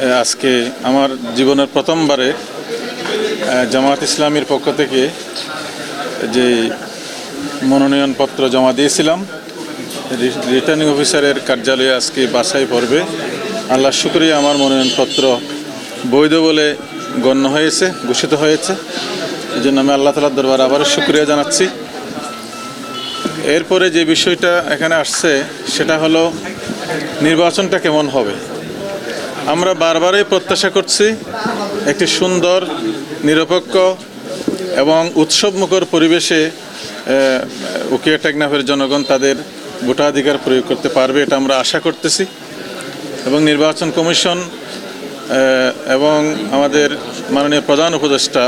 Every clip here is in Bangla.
আজকে আমার জীবনের প্রথমবারে এ, জামায়াত ইসলামীর পক্ষ থেকে যে মনোনয়নপত্র জমা দিয়েছিলাম রিটার্নিং অফিসারের কার্যালয়ে আজকে বাসায় পড়বে আল্লাহ শুক্রিয়া আমার মনোনয়নপত্র বৈধ বলে গণ্য হয়েছে ঘোষিত হয়েছে। এই জন্য আমি আল্লাহ তালার দরবার আবারও শুক্রিয়া জানাচ্ছি। এরপরে যে বিষয়টা এখানে আসছে সেটা হলো নির্বাচনটা কেমন হবে? আমরা বারবারই প্রত্যাশা করছি একটি সুন্দর, নিরপেক্ষ এবং উৎসবমুখর পরিবেশে উকিয়া টেকনাফের জনগণ তাদের ভোটাধিকার প্রয়োগ করতে পারবে এটা আমরা আশা করতেছি। এবং নির্বাচন কমিশন এবং আমাদের মাননীয় প্রধান উপদেষ্টা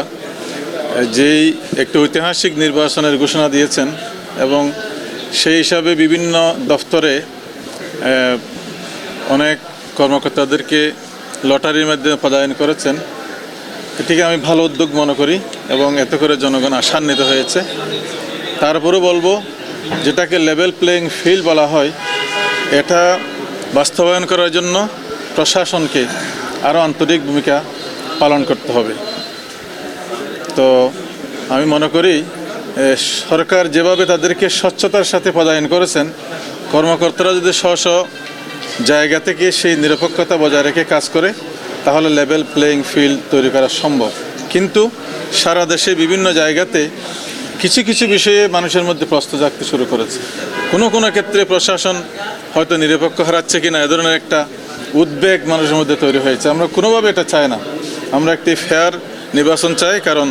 যেই একটি ঐতিহাসিক নির্বাচনের ঘোষণা দিয়েছেন এবং সেই হিসাবে বিভিন্ন দফতরে অনেক কর্মকর্তাদেরকে লটারির মাধ্যমে পদায়ন করেছেন। এটিকে আমি ভালো উদ্যোগ মনে করি এবং এতে করে জনগণ আশান্বিত হয়েছে। তারপরেও বলব, যেটাকে লেভেল প্লেয়িং ফিল্ড বলা হয়, এটা বাস্তবায়ন করার জন্য প্রশাসনকে আরও আন্তরিক ভূমিকা পালন করতে হবে। তো আমি মনে করি সরকার যেভাবে তাদেরকে স্বচ্ছতার সাথে পদায়ন করেছেন, কর্মকর্তারা যদি স্ব জায়গা থেকে সেই নিরপেক্ষতা বজায় রেখে কাজ করে, তাহলে লেভেল প্লেয়িং ফিল্ড তৈরি করা সম্ভব। কিন্তু সারা দেশে বিভিন্ন জায়গাতে কিছু কিছু বিষয়ে মানুষের মধ্যে প্রশ্ন জাগতে শুরু করেছে। কোনো কোনো ক্ষেত্রে প্রশাসন হয়তো নিরপেক্ষ হারাচ্ছে কিনা, এ ধরনের একটা উদ্বেগ মানুষের মধ্যে তৈরি হয়েছে। আমরা কোনোভাবে এটা চাই না। আমরা একটি ফেয়ার নির্বাচন চাই, কারণ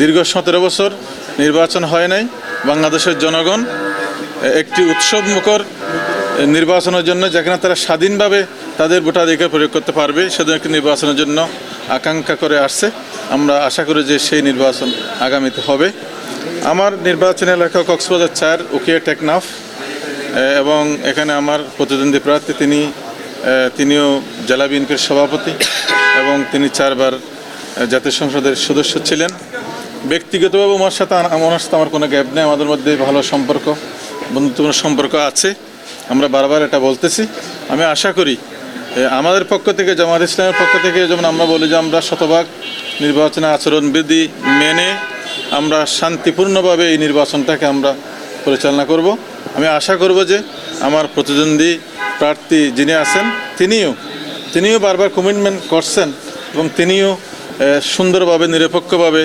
দীর্ঘ সতেরো বছর নির্বাচন হয় নাই। বাংলাদেশের জনগণ একটি উৎসব মুখর নির্বাচনের জন্য, যেখানে তারা স্বাধীনভাবে তাদের ভোটাধিকার প্রয়োগ করতে পারবে সেদিন একটি নির্বাচনের জন্য আকাঙ্ক্ষা করে আসছে। আমরা আশা করি যে সেই নির্বাচন আগামীতে হবে। আমার নির্বাচনী এলাকা কক্সবাজার চার উকিয়া টেকনাফ এবং এখানে আমার প্রতিদ্বন্দ্বী প্রার্থী তিনি তিনিও জেলা বিএনপির সভাপতি, এবং তিনি চারবার জাতীয় সংসদের সদস্য ছিলেন। ব্যক্তিগতভাবে আমার সাথে আমার সাথে আমার কোনো গ্যাপ নেই, আমাদের মধ্যে ভালো সম্পর্ক, বন্ধুত্বপূর্ণ সম্পর্ক আছে। আমরা বারবার এটা বলতেছি। আমি আশা করি আমাদের পক্ষ থেকে, জামাত ইসলামের পক্ষ থেকে যেমন আমরা বলি যে আমরা শতভাগ নির্বাচনে আচরণবিধি মেনে আমরা শান্তিপূর্ণভাবে এই নির্বাচনটাকে আমরা পরিচালনা করব। আমি আশা করব যে আমার প্রতিদ্বন্দ্বী প্রার্থী যিনি আছেন, তিনিও তিনিও বারবার কমিটমেন্ট করছেন এবং তিনিও সুন্দরভাবে, নিরপেক্ষভাবে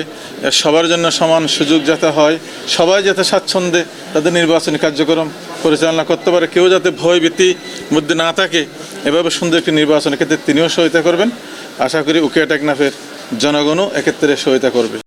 সবার জন্য সমান সুযোগ যাতে হয়, সবাই যাতে স্বাচ্ছন্দ্যে তাদের নির্বাচনী কার্যক্রম পরিচালনা করতে পারে, কেউ যাতে ভয় ভীতি মধ্যে না থাকে, এভাবে সুন্দর একটি নির্বাচনের ক্ষেত্রে তিনিও সহায়তা করবেন। আশা করি উকিয়া টেকনাফের জনগণও এক্ষেত্রে সহায়তা করবে।